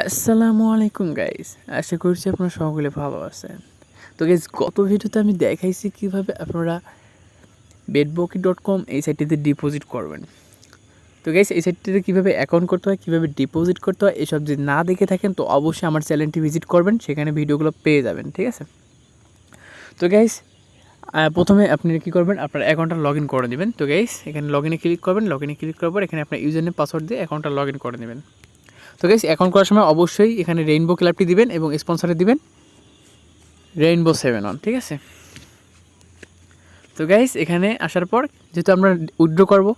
আসসালামু আলাইকুম গাইস আশা করছি আপনারা সকলে ভালো আছেন। তো গাইজ গত ভিডিওতে আমি দেখাইছি কীভাবে আপনারা বেডবকি ডট কম এই সাইটটিতে ডিপোজিট করবেন। তো গাইস এই সাইটটিতে কীভাবে অ্যাকাউন্ট করতে হয়, কীভাবে ডিপোজিট করতে হয়, এসব যদি না দেখে থাকেন, তো অবশ্যই আমার চ্যানেলটি ভিজিট করবেন, সেখানে ভিডিওগুলো পেয়ে যাবেন, ঠিক আছে? তো গাইস প্রথমে আপনি কী করবেন, আপনার অ্যাকাউন্টটা লগ ইন করে নেবেন। তো গাইস এখানে লগ ইনে ক্লিক করবেন লগ ইনে ক্লিক করার পর এখানে আপনার ইউজার নেম পাসওয়ার্ড দিয়ে অ্যাকাউন্টটা লগ ইন করে নেবেন। তো গাইস অ্যাকাউন্ট করার সময় অবশ্যই এখানে রেইনবো ক্লাবটি দিবেন এবং স্পন্সরে দিবেন রেইনবো সেভেন ওয়ান ঠিক আছে? তো গাইস এখানে আসার পর যেহেতু আমরা উইড্রো করব,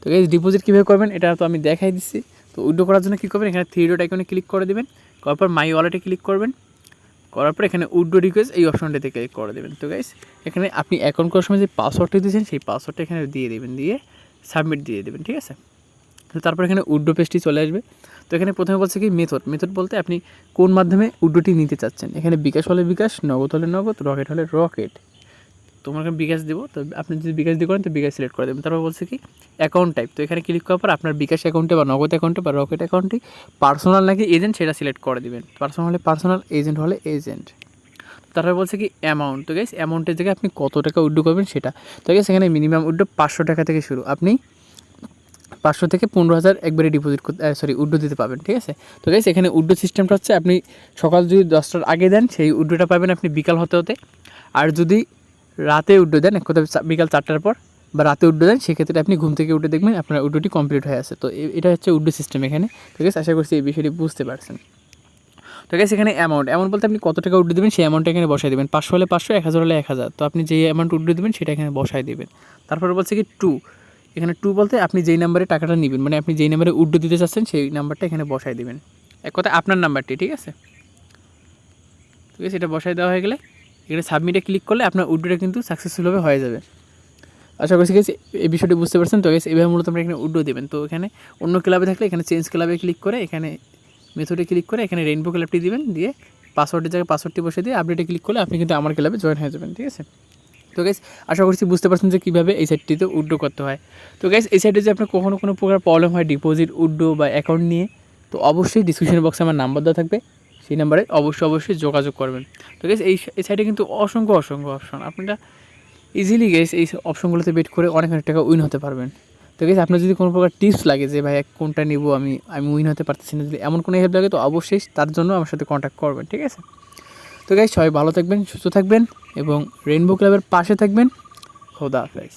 তো গাইস ডিপোজিট কীভাবে করবেন এটা তো আমি দেখাই দিচ্ছি। তো উইড্রো করার জন্য কী করবেন? এখানে থ্রি ডট আইকনে ক্লিক করে দেবেন, করার পর মাই ওয়ালেটে ক্লিক করবেন, করার পর এখানে উইড্রো রিকোয়েস্ট এই অপশনটাতে ক্লিক করে দেবেন। তো গাইস এখানে আপনি অ্যাকাউন্ট করার সময় যে পাসওয়ার্ডটি দিয়েছেন, সেই পাসওয়ার্ডটা এখানে দিয়ে দেবেন, দিয়ে সাবমিট দিয়ে দেবেন, ঠিক আছে? তো তারপর এখানে উড্ডো পেজটি চলে আসবে। তো এখানে প্রথমে বলছে কি মেথড মেথড বলতে আপনি কোন মাধ্যমে উড্ডোটি নিতে চাচ্ছেন? এখানে বিকাশ হলে বিকাশ, নগদ হলে নগদ, রকেট হলে রকেট। তোমাকে বিকাশ দেবো। তো আপনি যদি বিকাশ দিয়ে করেন, তো বিকাশ সিলেক্ট করে দেবেন। তারপর বলছে কি অ্যাকাউন্ট টাইপ তো এখানে ক্লিক করার পর আপনার বিকাশ অ্যাকাউন্টে বা নগদ অ্যাকাউন্টে বা রকেট অ্যাকাউন্টে পার্সোনাল নাকি এজেন্ট সেটা সিলেক্ট করে দেবেন। পার্সোনাল হলে পার্সোনাল এজেন্ট হলে এজেন্ট তারপরে বলছে কি অ্যামাউন্ট তো গেস অ্যামাউন্টের জায়গায় আপনি কত টাকা উড্ডো করবেন সেটা। তো গেস এখানে মিনিমাম উড্ডো পাঁচশো টাকা থেকে শুরু। আপনি পাঁচশো থেকে পনেরো হাজার একবারে ডিপোজিট করতে সরি উড্ডো দিতে পাবেন ঠিক আছে? তো গাইস এখানে উড্ডো সিস্টেমটা হচ্ছে আপনি সকাল যদি দশটার আগে দেন, সেই উড্ডোটা পাবেন আপনি বিকাল হতে হতে। আর যদি রাতে উড্ডো দেন, এক কথা বিকাল চারটার পর বা রাতে উড্ডো দেন, সেক্ষেত্রে আপনি ঘুম থেকে উঠে দেখবেন আপনার উড্ডোটি কমপ্লিট হয়ে আছে। তো এটা হচ্ছে উড্ডো সিস্টেম এখানে। তো গাইস আশা করছি এই বিষয়টি বুঝতে পারছেন। তো গাইস এখানে অ্যামাউন্ট অ্যামাউন্ট বলতে আপনি কত টাকা উড্ডো দেবেন, সেই অ্যামাউন্টটা এখানে বসাই দেবেন। পাঁচশো হলে পাঁচশো, এক হাজার হলে এক হাজার। তো আপনি যেই অ্যামাউন্ট উড্ডো দেবেন, সেটা এখানে বসাই দেবেন। তারপরে বলছে কি টু এখানে টু বলতে আপনি যেই নাম্বারে টাকাটা নেবেন মানে আপনি যেই নাম্বারে উড্ডো দিতে চাচ্ছেন, সেই নাম্বারটা এখানে বসাই দেবেন। এক কথা আপনার নাম্বারটি ঠিক আছে? ঠিক আছে, এটা বসাই দেওয়া হয়ে গেলে এখানে সাবমিটে ক্লিক করলে আপনার উড্ডোটা কিন্তু সাকসেসফুলভাবে হয়ে যাবে। আশা করছি গেছি এই বিষয়টি বুঝতে পারছেন। তো গেছে এভাবে মূলত আমরা এখানে উড্ডো দেবেন। তো এখানে অন্য ক্লাবে থাকলে এখানে চেঞ্জ ক্লাবে ক্লিক করে, এখানে মেথডে ক্লিক করে, এখানে রেইনবো ক্লাবটি দিবেন। দিয়ে পাসওয়ার্ডের জায়গায় পাসওয়ার্ডটি বসে দিয়ে আপডেটে ক্লিক করলে আপনি কিন্তু আমার ক্লাবে জয়েন হয়ে যাবেন, ঠিক আছে? তো গাইস আশা করছি বুঝতে পারছেন যে কীভাবে এই সাইটটিতে উড্ডো করতে হয়। তো গাইস এই সাইটে যে আপনার কখনো কোনো প্রকার প্রবলেম হয় ডিপোজিট উড্ডো বা অ্যাকাউন্ট নিয়ে, তো অবশ্যই ডিসক্রিপশন বক্সে আমার নাম্বার দেওয়া থাকবে। সেই নাম্বারে অবশ্যই অবশ্যই যোগাযোগ করবেন। তো গাইস এই এই সাইটে কিন্তু অসংখ্য অসংখ্য অপশন আপনারা ইজিলি গেস এই অপশনগুলোতে বেট করে অনেক অনেক টাকা উইন হতে পারবেন। তো গেস আপনার যদি কোনো প্রকার টিপস লাগে যে, ভাই, কোনটা নিব? আমি আমি উইন হতে পারতেছি না। যদি এমন কোনো হেল্প লাগে, তো অবশ্যই তার জন্য আমার সাথে কন্ট্যাক্ট করবেন, ঠিক আছে? তো গাইজ সবাই ভালো থাকবেন সুস্থ থাকবেন এবং রেইনবো ক্লাবের পাশে থাকবেন। খোদা হাফেজ।